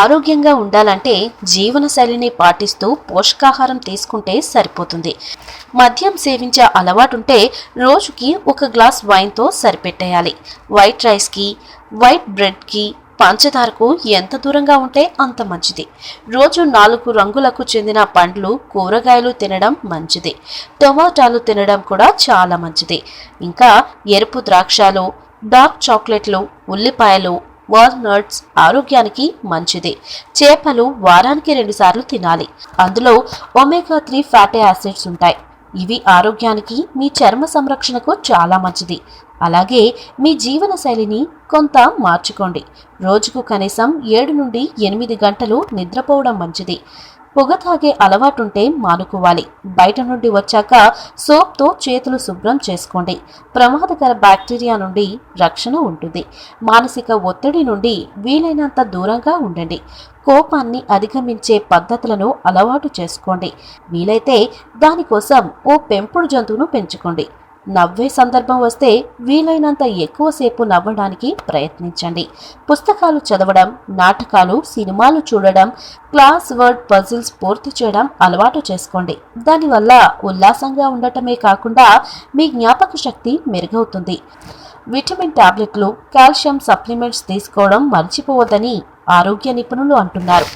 ఆరోగ్యంగా ఉండాలంటే జీవన శైలిని పాటిస్తూ పోషకాహారం తీసుకుంటే సరిపోతుంది. మద్యం సేవించే అలవాటుంటే రోజుకి ఒక గ్లాస్ వైన్తో సరిపెట్టేయాలి. వైట్ రైస్కి వైట్ బ్రెడ్కి పంచదారకు ఎంత దూరంగా ఉంటే అంత మంచిది. రోజు నాలుగు రంగులకు చెందిన పండ్లు కూరగాయలు తినడం మంచిది. టొమాటాలు తినడం కూడా చాలా మంచిది. ఇంకా ఎరుపు ద్రాక్షలు డార్క్ చాక్లెట్లు ఉల్లిపాయలు వాల్నట్స్ ఆరోగ్యానికి మంచిది. చేపలు వారానికి రెండుసార్లు తినాలి. అందులో ఒమేగా త్రీ ఫ్యాటీ యాసిడ్స్ ఉంటాయి. ఇవి ఆరోగ్యానికి మీ చర్మ సంరక్షణకు చాలా మంచిది. అలాగే మీ జీవన శైలిని కొంత మార్చుకోండి. రోజుకు కనీసం ఏడు నుండి ఎనిమిది గంటలు నిద్రపోవడం మంచిది. పొగ తాగే అలవాటుంటే మానుకోవాలి. బయట నుండి వచ్చాక సోప్తో చేతులు శుభ్రం చేసుకోండి. ప్రమాదకర బ్యాక్టీరియా నుండి రక్షణ ఉంటుంది. మానసిక ఒత్తిడి నుండి వీలైనంత దూరంగా ఉండండి. కోపాన్ని అధిగమించే పద్ధతులను అలవాటు చేసుకోండి. వీలైతే దానికోసం ఓ పెంపుడు జంతువును పెంచుకోండి. నవ్వే సందర్భం వస్తే వీలైనంత ఎక్కువసేపు నవ్వడానికి ప్రయత్నించండి. పుస్తకాలు చదవడం నాటకాలు సినిమాలు చూడడం క్లాస్ వర్డ్ పజిల్స్ పూర్తి చేయడం అలవాటు చేసుకోండి. దానివల్ల ఉల్లాసంగా ఉండటమే కాకుండా మీ జ్ఞాపక శక్తి మెరుగవుతుంది. విటమిన్ టాబ్లెట్లు కాల్షియం సప్లిమెంట్స్ తీసుకోవడం మర్చిపోవద్దని ఆరోగ్య నిపుణులు అంటున్నారు.